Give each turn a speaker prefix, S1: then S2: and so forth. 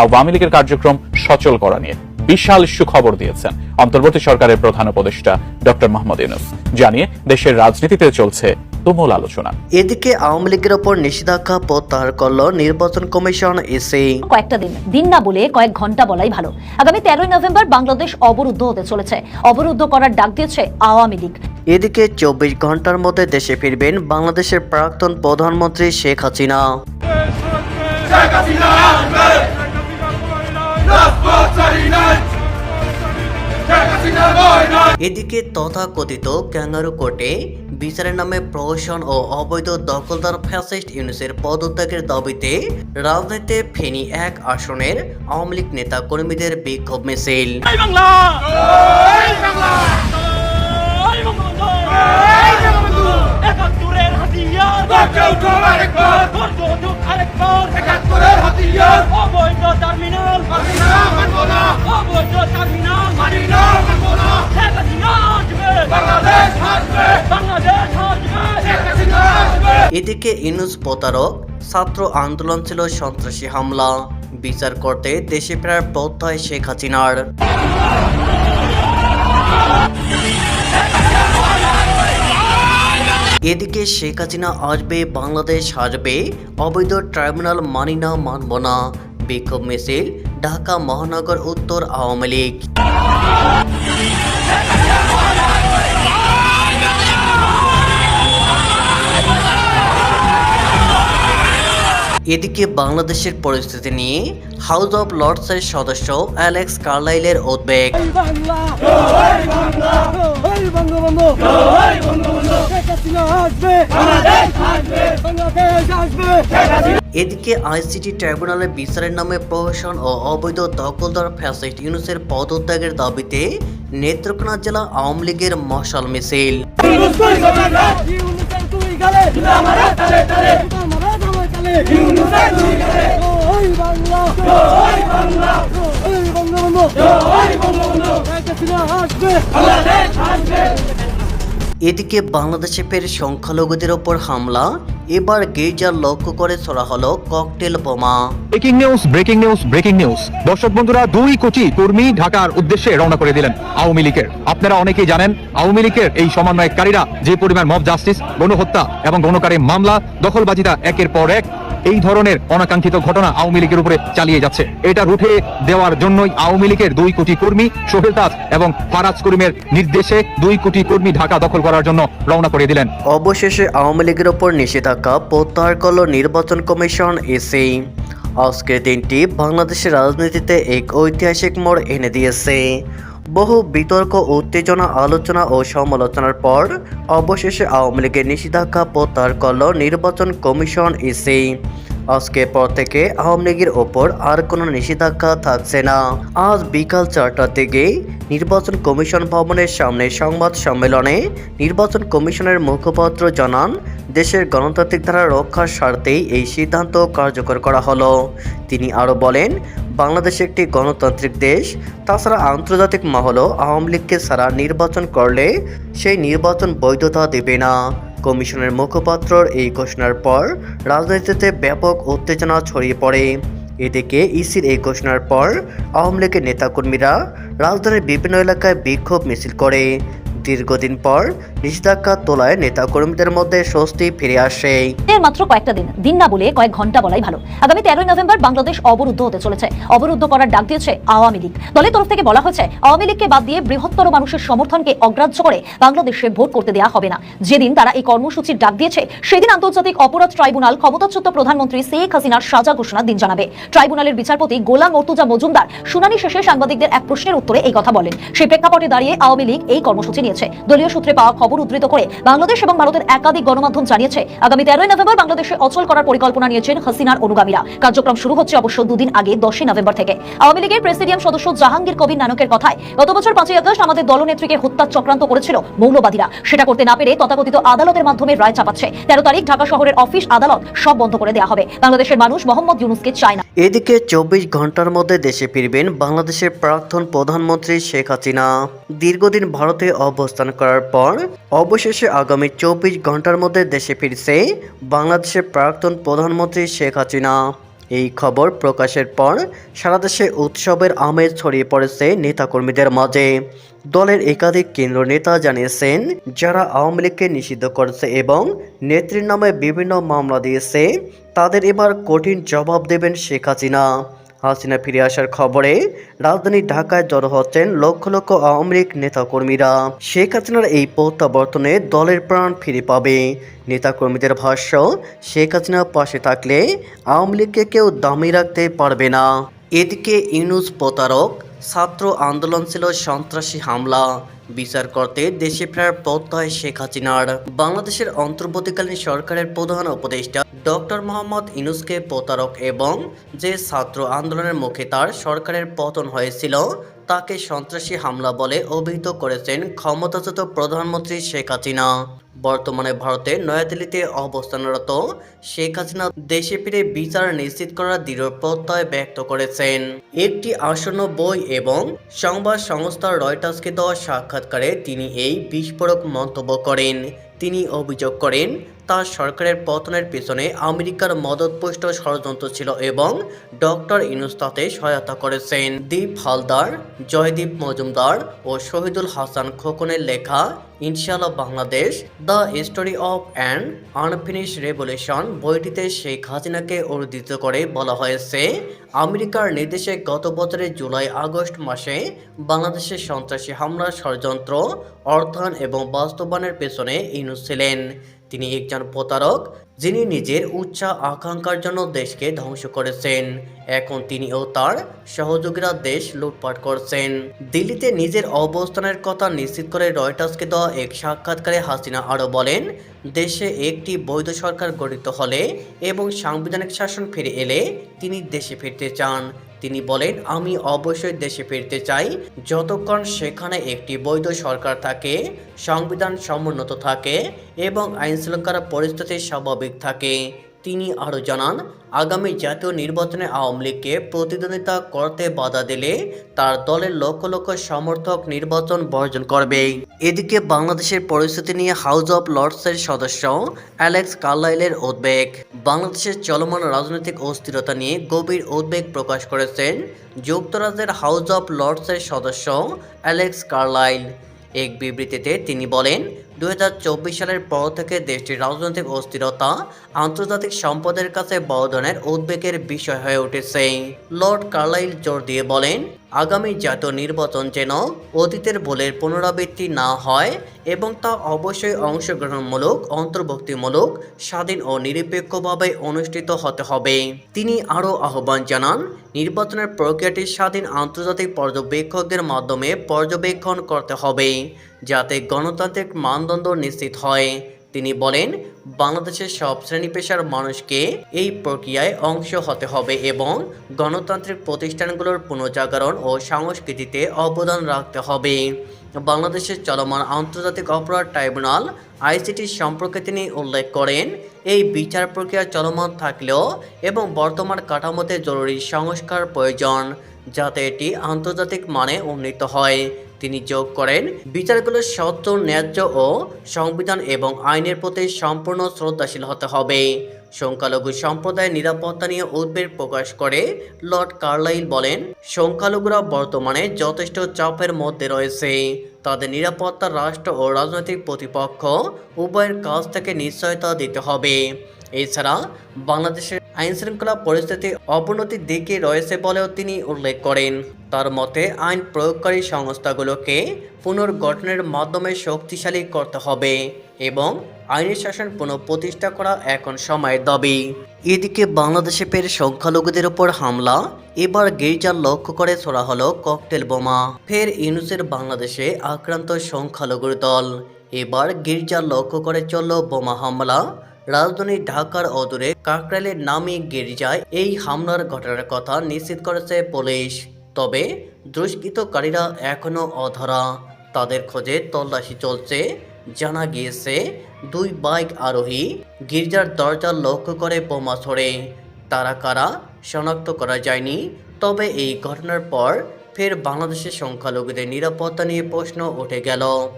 S1: আওয়ামী লীগের কার্যক্রম সচল করা নিয়ে বিশাল ইস্যু খবর দিয়েছেন অন্তর্বর্তী সরকারের প্রধান উপদেষ্টা ডক্টর মোহাম্মদ ইউনুস। জানিয়ে দেশের রাজনীতিতে চলছে তুমুল আলোচনা।
S2: এদিকে আওয়ামী লীগের ওপর নিষেধাজ্ঞা প্রত্যাহার করল নির্বাচন কমিশন এসে
S3: কয়েকটা দিন দিন না বলে কয়েক ঘণ্টা বলাই ভালো। আগামী তেরোই নভেম্বর বাংলাদেশ অবরুদ্ধ হতে চলেছে। অবরুদ্ধ করার ডাক দিয়েছে আওয়ামী লীগ।
S2: এদিকে চব্বিশ ঘণ্টার মধ্যে দেশে ফিরবেন বাংলাদেশের প্রাক্তন প্রধানমন্ত্রী শেখ হাসিনা এদিকে তথাকথিত ক্যাঙ্গারু কোর্টে বিচারের নামে প্রহসন ও অবৈধ দখলদার ফ্যাসিস্ট ইউনিসের পদত্যাগের দাবিতে রাজনীতিতে ফেনী এক আসনের আওয়ামী লীগ নেতা কর্মীদের বিক্ষোভ মিছিল
S4: টার্মিনাল মানি টার্মিনাল
S2: এদিকে ইনুস প্রতারক ছাত্র আন্দোলন ছিল সন্ত্রাসী হামলা। বিচার করতে দেশে ফেরার প্রত্যয় শেখ হাসিনার। এদিকে শেখ হাসিনা আসবে, বাংলাদেশ আসবে অবৈধ ট্রাইব্যুনাল মানি না, মানব না। বিক্ষোভ মিছিল ঢাকা মহানগর উত্তর আওয়ামী লীগ। এদিকে বাংলাদেশের পরিস্থিতি নিয়ে হাউস অব লর্ডসের সদস্য অ্যালেক্স কার্লাইলের উদ্বেগ। এদিকে আইসিটি ট্রাইব্যুনালের বিচারের নামে প্রহসন ও অবৈধ দখলদার ফ্যাসিস্ট ইউনুসের পদত্যাগের দাবিতে নেত্রকোনা জেলা আওয়ামী লীগের মশাল মিছিল
S4: ইউনুস কই গলা ইউনুসের তুই গলে আমারে তালে তালে আমারে তালে তালে ইউনুসের তুই গলে ওই বাংলা ওই বাংলা ওই বঙ্গবন্ধু ওই বঙ্গবন্ধু শেখ হাসিনা আসবে বাংলাদেশ আসবে
S2: এদিকে বাংলাদেশে ফের সংখ্যালঘুদের ওপর হামলা। এবার গির্জার লক্ষ্য করে ছোড়া হলো ককটেল বোমা।
S5: Breaking news breaking news breaking news. দর্শক বন্ধুরা, দুই কোটি কর্মী ঢাকার উদ্দেশ্যে রওনা করে দিলেন আওয়ামী লীগের। আপনারা অনেকেই জানেন, আওয়ামী লীগের এই সমন্বয়কারীরা যে পরিমাণ মব জাস্টিস, গণহত্যা এবং গণকারী মামলা, দখলবাজিতা একের পর এক এই ধরনের অনাকাঙ্ক্ষিত ঘটনা আওয়ামী লীগের উপরে চালিয়ে যাচ্ছে। এটা রুখে দেওয়ার জন্যই আওয়ামী লীগের দুই কোটি কর্মী সোহেল তাজ এবং ফারাজ করিমের নির্দেশে দুই কোটি কর্মী ঢাকা দখল করার জন্য রওনা করে দিলেন।
S2: অবশেষে আওয়ামী লীগের ওপর নিষেধাজ্ঞা প্রত্যাহার করল নির্বাচন কমিশন এসে আজকের দিনটি বাংলাদেশের রাজনীতিতে এক ঐতিহাসিক মোড় এনে দিয়েছে। বহু বিতর্ক, উত্তেজনা, আলোচনা ও সমালোচনার পর অবশেষে আওয়ামী লীগের নিষেধাজ্ঞা প্রত্যাহার করল নির্বাচন কমিশন এসে আজকের পর থেকে আওয়ামী লীগের ওপর আর কোনো নিষেধাজ্ঞা থাকছে না। আজ বিকাল চারটার দিকে নির্বাচন কমিশন ভবনের সামনে সংবাদ সম্মেলনে নির্বাচন কমিশনের মুখপাত্র জানান দেশের গণতান্ত্রিক ধারা রক্ষার স্বার্থেই এই সিদ্ধান্ত কার্যকর করা হলো। তিনি আরও বলেন, বাংলাদেশ একটি গণতান্ত্রিক দেশ। তাছাড়া আন্তর্জাতিক মহলও আওয়ামী লীগকে ছাড়া নির্বাচন করলে সেই নির্বাচন বৈধতা দেবে না। কমিশনের মুখপাত্রর এই ঘোষণার পর রাজনীতিতে ব্যাপক উত্তেজনা ছড়িয়ে পড়ে। এদিকে ইসির এই ঘোষণার পর আওয়ামী লীগের নেতাকর্মীরা রাজধানীর বিভিন্ন এলাকায় বিক্ষোভ মিছিল করে। দীর্ঘদিন পর নিষেধাজ্ঞা তোলায় নেতাকর্মীদের মধ্যে স্বস্তি ফিরে আসে
S3: মাত্র কয়েকটা দিন। দিন না বলে কয়েক ঘণ্টা বলাই ভালো। আগামী তেরোই নভেম্বর বাংলাদেশ অবরুদ্ধ হতে চলেছে। অবরুদ্ধ করার ডাক দিয়েছে আওয়ামী লীগ। দলের তরফ থেকে বলা হয়েছে, আওয়ামী লীগকে বাদ দিয়ে বৃহত্তর মানুষের সমর্থনকে অগ্রাহ্য করে বাংলাদেশে ভোট করতে দেওয়া হবে না। যেদিন তারা এই কর্মসূচির ডাক দিয়েছে, সেদিন আন্তর্জাতিক অপরাধ ট্রাইব্যুনাল ক্ষমতাচ্যুত প্রধানমন্ত্রী শেখ হাসিনার সাজা ঘোষণার দিন জানাবে। ট্রাইব্যুনালের বিচারপতি গোলাম মর্তুজা মজুমদার শুনানি শেষে সাংবাদিকদের এক প্রশ্নের উত্তরে এই কথা বলেন। সেই প্রেক্ষাপটে দাঁড়িয়ে আওয়ামী লীগ এই কর্মসূচি নিয়েছে দলীয় সূত্রে পাওয়া খবর উদ্ধৃত করে বাংলাদেশ এবং ভারতের একাধিক গণমাধ্যম জানিয়েছে, আগামী তেরোই নভেম্বর বাংলাদেশে অচল করার পরিকল্পনা নিয়েছেন হাসিনার অনুগামীরা। কার্যক্রম শুরু হচ্ছে অবশ্য দুদিন আগে, দশই নভেম্বর থেকে। আওয়ামী লীগের প্রেসিডিয়াম সদস্য জাহাঙ্গীর কবির নানকের কথায়, গত বছর পাঁচই আগস্ট আমাদের দলনেত্রীকে হত্যা চক্রান্ত করেছিল মৌলবাদীরা। সেটা করতে না পেরে তথাকথিত আদালতের মাধ্যমে রায় চাপাচ্ছে। তেরো তারিখ ঢাকা শহরের অফিস, আদালত সব বন্ধ করে দেওয়া হবে। বাংলাদেশের মানুষ মোহাম্মদ ইউনুসকে চায় না।
S2: এদিকে চব্বিশ ঘণ্টার মধ্যে দেশে ফিরবেন বাংলাদেশের প্রাক্তন প্রধানমন্ত্রী শেখ হাসিনা। দীর্ঘদিন ভারতে অবস্থান করার পর, অবশেষে আগামী চব্বিশ ঘণ্টার মধ্যে দেশে ফিরছে বাংলাদেশের প্রাক্তন প্রধানমন্ত্রী শেখ হাসিনা। এই খবর প্রকাশের পর, সারা দেশে উৎসবের আমেজ ছড়িয়ে পড়েছে নেতাকর্মীদের মাঝে। দলের একাধিক কেন্দ্র নেতা জানিয়েছেন, যারা আওয়ামী লীগকে নিষিদ্ধ করেছে এবং নেত্রীর নামে বিভিন্ন মামলা দিয়েছে, তাদের এবার কঠিন জবাব দেবেন শেখ হাসিনা। হাসিনা ফিরে আসার খবরে রাজধানী ঢাকায় জড়ো হচ্ছেন লক্ষ লক্ষ আওয়ামী লীগ নেতাকর্মীরা। শেখ হাসিনার এই প্রত্যাবর্তনে দলের প্রাণ ফিরে পাবে। নেতাকর্মীদের ভাষ্য, শেখ হাসিনার পাশে থাকলে আওয়ামী লীগকে কেউ দামি রাখতে পারবে না। এদিকে ইউনুস প্রতারক, ছাত্র আন্দোলন ছিল সন্ত্রাসী হামলা। বিচার করতে দেশে ফেরার প্রত্যয় শেখ হাসিনার। বাংলাদেশের অন্তর্বর্তীকালীন সরকারের প্রধান উপদেষ্টা ডক্টর মোহাম্মদ ইনুসকে প্রতারক এবং যে ছাত্র আন্দোলনের মুখে তার সরকারের পতন হয়েছিল, তাকে সন্ত্রাসী হামলা বলে অভিহিত করেছেন ক্ষমতাচ্যুত প্রধানমন্ত্রী শেখ হাসিনা। বর্তমানে ভারতের নয়াদিল্লিতে অবস্থানরত শেখ হাসিনা দেশে ফিরে বিচার নিশ্চিত করার দৃঢ় প্রত্যয় ব্যক্ত করেছেন। একটি আসন্ন বই এবং সংবাদ সংস্থা রয়টার্সকে দেওয়া সাক্ষাৎকারে তিনি এই বিস্ফোরক মন্তব্য করেন। তিনি অভিযোগ করেন তার সরকারের পতনের পেছনে আমেরিকার মদতপুষ্ট ষড়যন্ত্র ছিল এবং ডক্টর ইনুস তাতে সহায়তা করেছেন। দীপ হালদার, জয়দীপ মজুমদার ও শহীদুল হাসান খোকনের লেখা ইনশাআল্লাহ Bangladesh, the story of an unfinished revolution বইটিতে শেখ হাসিনাকে উদ্ধৃত করে বলা হয়েছে, আমেরিকার নির্দেশে গত বছরের জুলাই আগস্ট মাসে বাংলাদেশের সন্ত্রাসী হামলার ষড়যন্ত্র, অর্থায়ন এবং বাস্তবায়নের পেছনে ইনুস ছিলেন। তিনি একজন প্রতারক, যিনি নিজের উচ্চা আকাঙ্ক্ষার জন্য দেশকে ধ্বংস করেছেন। এখন তিনি ও তার সহযোগীরা দেশ লুটপাট করছেন। দিল্লিতে নিজের অবস্থানের কথা নিশ্চিত করে রয়টার্সকে দেওয়া এক সাক্ষাৎকারে হাসিনা আরও বলেন, দেশে একটি বৈধ সরকার গঠিত হলে এবং সাংবিধানিক শাসন ফিরে এলে তিনি দেশে ফিরতে চান। তিনি বলেন, আমি অবশ্যই দেশে ফিরতে চাই। যতক্ষণ সেখানে একটি বৈধ সরকার থাকে, সংবিধান সমুন্নত থাকে এবং আইন আইনশৃঙ্খলা পরিস্থিতি স্বাভাবিক থাকে তিনি আরও জানান, আগামী জাতীয় নির্বাচনে আওয়ামী লীগকে প্রতিদ্বন্দ্বিতা করতে বাধা দিলে তার দলের লক্ষ লক্ষ সমর্থক নির্বাচন বর্জন করবে। এদিকে বাংলাদেশের পরিস্থিতি নিয়ে হাউস অব লর্ডসের সদস্য অ্যালেক্স কার্লাইলের উদ্বেগ। বাংলাদেশের চলমান রাজনৈতিক অস্থিরতা নিয়ে গভীর উদ্বেগ প্রকাশ করেছেন যুক্তরাজ্যের হাউস অব লর্ডসের সদস্য অ্যালেক্স কার্লাইল এক বিবৃতিতে তিনি বলেন দুই হাজার চব্বিশ সালের পর থেকে দেশটির রাজনৈতিক অস্থিরতা, আন্তর্জাতিক সম্পদের কাছে বড় উদ্বেগের বিষয় হয়ে উঠেছে। লর্ড কার্লাইল জোর দিয়ে বলেন, আগামী জাতীয় নির্বাচন যেন অতীতের ভুলের পুনরাবৃত্তি না হয় এবং তা অবশ্যই অংশগ্রহণমূলক, অন্তর্ভুক্তিমূলক, স্বাধীন ও নিরপেক্ষভাবে অনুষ্ঠিত হতে হবে। তিনি আরও আহ্বান জানান, নির্বাচনের প্রক্রিয়াটি স্বাধীন আন্তর্জাতিক পর্যবেক্ষকদের মাধ্যমে পর্যবেক্ষণ করতে হবে। যাতে গণতান্ত্রিক মানদণ্ড নিশ্চিত হয়। তিনি বলেন, বাংলাদেশের সব শ্রেণি পেশার মানুষকে এই প্রক্রিয়ায় অংশ হতে হবে এবং গণতান্ত্রিক প্রতিষ্ঠানগুলোর পুনর্জাগরণ ও সংস্কৃতিতে অবদান রাখতে হবে। বাংলাদেশের চলমান আন্তর্জাতিক অপরাধ ট্রাইব্যুনাল, আইসিটি সম্পর্কে তিনি উল্লেখ করেন, এই বিচার প্রক্রিয়া চলমান থাকলেও এবং বর্তমান কাঠামোতে জরুরি সংস্কার প্রয়োজন, যাতে এটি আন্তর্জাতিক মানে উন্নীত হয়। তিনি যোগ করেন। বিচারগুলো সত্য, ন্যায্য ও সংবিধান এবং আইনের প্রতি সম্পূর্ণ শ্রদ্ধাশীল হতে হবে। সংখ্যালঘু সম্প্রদায়ের নিরাপত্তা নিয়ে উদ্বেগ প্রকাশ করে লর্ড কার্লাইল বলেন, সংখ্যালঘুরা বর্তমানে যথেষ্ট চাপের মধ্যে রয়েছে। তাদের নিরাপত্তা, রাষ্ট্র ও রাজনৈতিক প্রতিপক্ষ উভয়ের কাছ থেকে নিশ্চয়তা দিতে হবে। এছাড়া বাংলাদেশের আইনশৃঙ্খলা পরিস্থিতি অবনতির দিকে রয়েছে বলেও তিনি উল্লেখ করেন। তার মতে, আইন প্রয়োগকারী সংস্থাগুলোকে পুনর্গঠনের মাধ্যমে শক্তিশালী করতে হবে এবং আইনের শাসন পুনঃপ্রতিষ্ঠা করা এখন সময়ের দাবি। এদিকে বাংলাদেশে ফের সংখ্যালঘুদের ওপর হামলা, এবার গির্জার লক্ষ্য করে ছোড়া হলো ককটেল বোমা। ফের ইউনুসের বাংলাদেশে আক্রান্ত সংখ্যালঘুর দল, এবার গির্জার লক্ষ্য করে চলল বোমা হামলা। রাজধানী ঢাকার অদূরে কাকরাইলের নামে গির্জায় এই হামলার ঘটনার কথা নিশ্চিত করেছে পুলিশ। তবে দুষ্কৃতকারীরা এখনও অধরা। তাদের খোঁজে তল্লাশি চলছে। জানা গিয়েছে, দুই বাইক আরোহী গির্জার দরজা লক্ষ্য করে বোমা ছড়ে। তারা কারা শনাক্ত করা যায়নি। তবে এই ঘটনার পর ফের বাংলাদেশের সংখ্যালঘুদের নিরাপত্তা নিয়ে প্রশ্ন উঠে গেল।